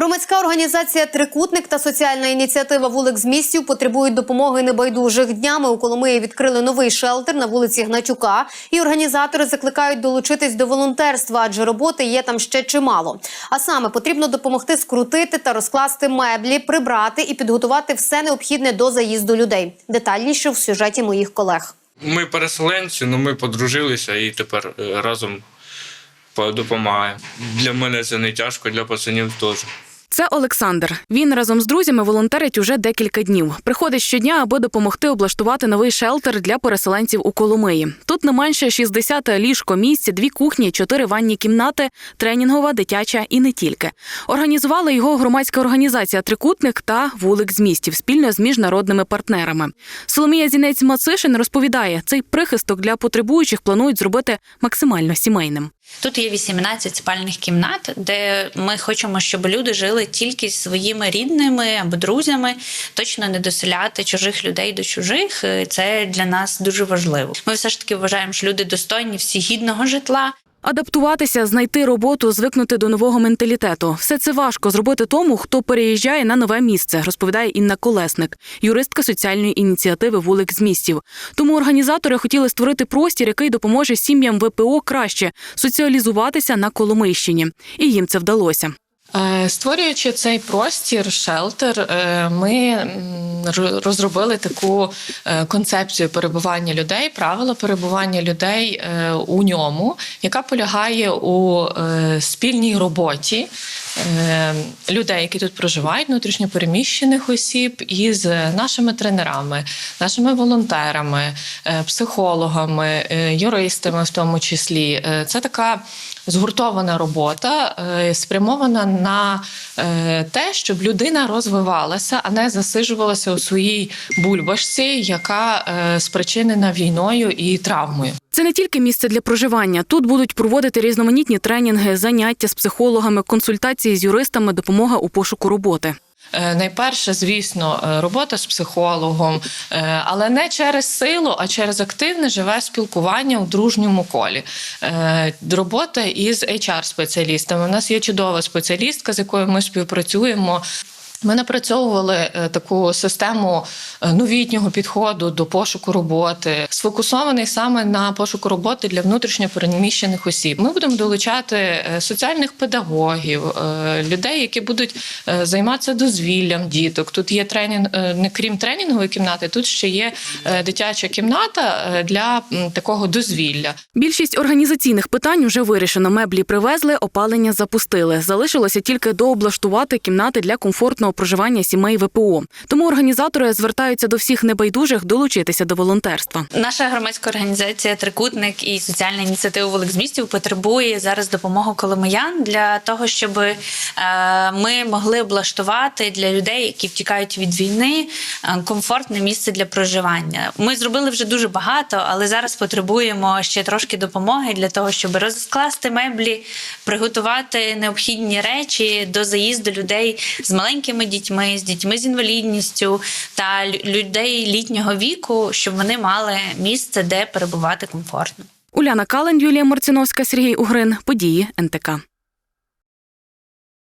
Громадська організація Трикутник та соціальна ініціатива вулик з містів потребують допомоги небайдужих. Днями у Коломиї відкрили новий шелтер на вулиці Гнатюка, і організатори закликають долучитись до волонтерства, адже роботи є там ще чимало. А саме потрібно допомогти скрутити та розкласти меблі, прибрати і підготувати все необхідне до заїзду людей. Детальніше в сюжеті моїх колег. Ми переселенці, але ми подружилися і тепер е, разом по- допомагаємо. Для мене це не тяжко, для пацанів теж. Це Олександр. Він разом з друзями волонтерить уже декілька днів. Приходить щодня, аби допомогти облаштувати новий шелтер для переселенців у Коломиї. Тут не менше 60 ліжко місць, дві кухні, чотири ванні кімнати, тренінгова, дитяча і не тільки. Організували його громадська організація Трикутник та вулик з містів спільно з міжнародними партнерами. Соломія Зінець Мацишин розповідає, цей прихисток для потребуючих планують зробити максимально сімейним. Тут є 18 спальних кімнат, де ми хочемо, щоб люди жили тільки своїми рідними або друзями, точно не доселяти чужих людей до чужих. Е, Це для нас дуже важливо. Ми все ж таки вважаємо, що люди достойні всі гідного житла. Адаптуватися, знайти роботу, звикнути до нового менталітету. Все це важко зробити тому, хто переїжджає на нове місце, розповідає Інна Колесник, юристка соціальної ініціативи Вулик з містів. Тому організатори хотіли створити простір, який допоможе сім'ям ВПО краще соціалізуватися на Коломийщині. І їм це вдалося. Е, Створюючи цей простір, шелтер, е, ми розробили таку е, концепцію перебування людей, правила перебування людей у ньому, яка полягає у спільній роботі людей, які тут проживають, внутрішньопереміщених осіб, із нашими тренерами, нашими волонтерами, психологами, юристами, в тому числі. Це така згуртована робота, е, спрямована на е, те, щоб людина розвивалася, а не засижувалася у своїй бульбашці, яка е, спричинена війною і травмою. Це не тільки місце для проживання. Тут будуть проводити різноманітні тренінги, заняття з психологами, консультації з юристами, допомога у пошуку роботи. Е, Найперше, звісно, е, робота з психологом, е, але не через силу, а через активне живе спілкування у дружньому колі. Робота із HR-спеціалістами. У нас є чудова спеціалістка, з якою ми співпрацюємо. Ми напрацьовували е, таку систему е, новітнього підходу до пошуку роботи, сфокусований саме на пошуку роботи для внутрішньопереміщених осіб. Ми будемо долучати е, соціальних педагогів, людей, які будуть займатися дозвіллям діток. Тут є тренінг, не крім тренінгової кімнати, тут ще є дитяча кімната для такого дозвілля. Більшість організаційних питань вже вирішено. Меблі привезли, опалення запустили. Залишилося тільки дооблаштувати кімнати для комфортного проживання сімей ВПО. Тому організатори звертаються до всіх небайдужих долучитися до волонтерства. Наша громадська організація Трикутник і соціальна ініціатива Вулик з містів потребує зараз допомоги коломиян для того, щоб е, ми могли облаштувати для людей, які втікають від війни, е, комфортне місце для проживання. Ми зробили вже дуже багато, але зараз потребуємо ще трошки допомоги для того, щоб розкласти меблі, приготувати необхідні речі до заїзду людей з маленькими дітьми, з дітьми з інвалідністю та лю- людей літнього віку, щоб вони мали місце, де перебувати комфортно. Уляна Кален, Юлія Марциновська, Сергій Угрин. Події НТК.